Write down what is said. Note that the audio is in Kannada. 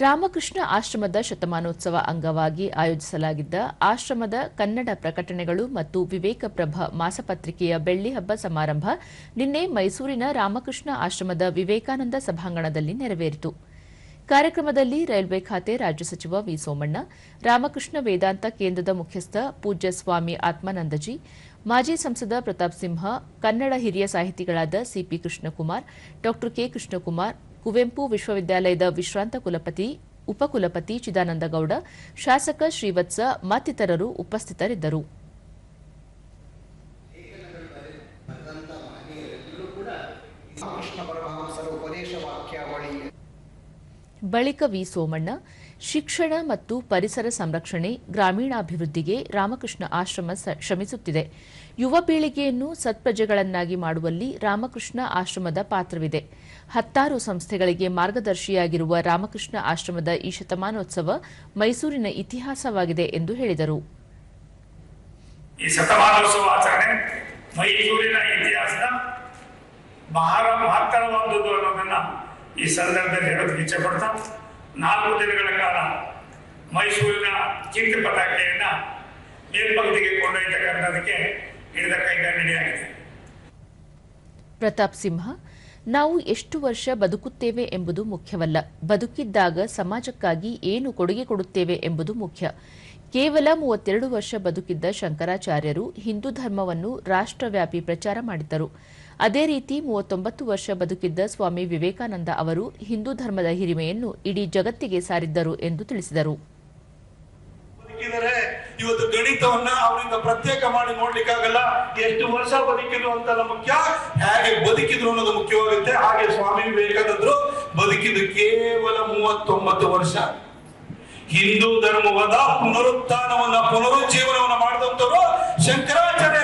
ರಾಮಕೃಷ್ಣ ಆಶ್ರಮದ ಶತಮಾನೋತ್ಸವ ಅಂಗವಾಗಿ ಆಯೋಜಿಸಲಾಗಿದ್ದ ಆಶ್ರಮದ ಕನ್ನಡ ಪ್ರಕಟಣೆಗಳು ಮತ್ತು ವಿವೇಕಪ್ರಭ ಮಾಸಪತ್ರಿಕೆಯ ಬೆಳ್ಳಿ ಹಬ್ಬ ಸಮಾರಂಭ ನಿನ್ನೆ ಮೈಸೂರಿನ ರಾಮಕೃಷ್ಣ ಆಶ್ರಮದ ವಿವೇಕಾನಂದ ಸಭಾಂಗಣದಲ್ಲಿ ನೆರವೇರಿತು. ಕಾರ್ಯಕ್ರಮದಲ್ಲಿ ರೈಲ್ವೆ ಖಾತೆ ರಾಜ್ಯ ಸಚಿವ ವಿ ಸೋಮಣ್ಣ, ರಾಮಕೃಷ್ಣ ವೇದಾಂತ ಕೇಂದ್ರದ ಮುಖ್ಯಸ್ಥ ಪೂಜ್ಯ ಸ್ವಾಮಿ ಆತ್ಮಾನಂದಜಿ, ಮಾಜಿ ಸಂಸದ ಪ್ರತಾಪ್ ಸಿಂಹ, ಕನ್ನಡ ಹಿರಿಯ ಸಾಹಿತಿಗಳಾದ ಸಿಪಿ ಕೃಷ್ಣಕುಮಾರ್ ಡಾ ಕೆ ಕೃಷ್ಣಕುಮಾರ್ ಕುವೆಂಪು ವಿಶ್ವವಿದ್ಯಾಲಯದ ವಿಶ್ರಾಂತ ಕುಲಪತಿ ಉಪಕುಲಪತಿ ಚಿದಾನಂದಗೌಡ ಶಾಸಕ ಶ್ರೀವತ್ಸ ಮತ್ತಿತರರು ಉಪಸ್ಥಿತರಿದ್ದರು. ವಾಕ್ಯಾವಳಿ ಬಳಿಕ ವಿ ಸೋಮಣ್ಣ ಶಿಕ್ಷಣ ಮತ್ತು ಪರಿಸರ ಸಂರಕ್ಷಣೆ ಗ್ರಾಮೀಣಾಭಿವೃದ್ಧಿಗೆ ರಾಮಕೃಷ್ಣ ಆಶ್ರಮ ಶ್ರಮಿಸುತ್ತಿದೆ. ಯುವ ಪೀಳಿಗೆಯನ್ನು ಸತ್ಪ್ರಜೆಗಳನ್ನಾಗಿ ಮಾಡುವಲ್ಲಿ ರಾಮಕೃಷ್ಣ ಆಶ್ರಮದ ಪಾತ್ರವಿದೆ. ಹತ್ತಾರು ಸಂಸ್ಥೆಗಳಿಗೆ ಮಾರ್ಗದರ್ಶಿಯಾಗಿರುವ ರಾಮಕೃಷ್ಣ ಆಶ್ರಮದ ಈ ಶತಮಾನೋತ್ಸವ ಮೈಸೂರಿನ ಇತಿಹಾಸವಾಗಿದೆ ಎಂದು ಹೇಳಿದರು. ಈ ಶತಮಾನೋತ್ಸವ ಆಚರಣೆ ಮೈಸೂರಿನ ಇತಿಹಾಸದ ಬಹಳ ಮಹತ್ತರವಾದದ್ದು ಅನ್ನೋದನ್ನ ಈ ಸಂದರ್ಭದಲ್ಲಿ ಹೇಳೋದಕ್ಕೆ ಇಚ್ಛೆ ಪಡ್ತಾ, ನಾಲ್ಕು ದಿನಗಳ ಕಾಲ ಮೈಸೂರಿನ ಕೀರ್ತಿ ಪತಾಕೆಯನ್ನ ಮೇಲ್ಪಂಕ್ತಿಗೆ ಕೊಂಡೊಯ್ತಕ್ಕಂಥದಕ್ಕೆ ಹಿಡಿದ ಕೈಗನ್ನಡಿಯಾಗಿದೆ ಪ್ರತಾಪ್ ಸಿಂಹ, ನಾವು ಎಷ್ಟು ವರ್ಷ ಬದುಕುತ್ತೇವೆ ಎಂಬುದು ಮುಖ್ಯವಲ್ಲ. ಬದುಕಿದ್ದಾಗ ಸಮಾಜಕ್ಕಾಗಿ ಏನು ಕೊಡುಗೆ ಕೊಡುತ್ತೇವೆ ಎಂಬುದು ಮುಖ್ಯ. ಕೇವಲ ಮೂವತ್ತೆರಡು ವರ್ಷ ಬದುಕಿದ್ದ ಶಂಕರಾಚಾರ್ಯರು ಹಿಂದೂ ಧರ್ಮವನ್ನು ರಾಷ್ಟ್ರವ್ಯಾಪಿ ಪ್ರಚಾರ ಮಾಡಿದ್ದರು. ಅದೇ ರೀತಿ ಮೂವತ್ತೊಂಬತ್ತು ವರ್ಷ ಬದುಕಿದ್ದ ಸ್ವಾಮಿ ವಿವೇಕಾನಂದ ಅವರು ಹಿಂದೂ ಧರ್ಮದ ಹಿರಿಮೆಯನ್ನು ಇಡೀ ಜಗತ್ತಿಗೆ ಸಾರಿದ್ದರು ಎಂದು ತಿಳಿಸಿದರು. ಇವತ್ತು ಗಣಿತವನ್ನ ಅವರಿಂದ ಪ್ರತ್ಯೇಕ ಮಾಡಿ ನೋಡ್ಲಿಕ್ಕಾಗಲ್ಲ, ಎಷ್ಟು ವರ್ಷ ಬದುಕಿದ್ರು ಅಂತ ಮುಖ್ಯ ಹೇಗೆ ಬದುಕಿದ್ರು ಅನ್ನೋದು ಮುಖ್ಯವಾಗುತ್ತೆ. ಹಾಗೆ ಸ್ವಾಮಿ ವಿವೇಕಾನಂದರು ಬದುಕಿದ್ದು ಕೇವಲ ಮೂವತ್ತೊಂಬತ್ತು ವರ್ಷ. ಹಿಂದೂ ಧರ್ಮವಾದ ಪುನರುತ್ಥಾನವನ್ನ, ಪುನರುಜ್ಜೀವನವನ್ನ ಮಾಡಿದಂತವರು ಶಂಕರಾಚಾರ್ಯ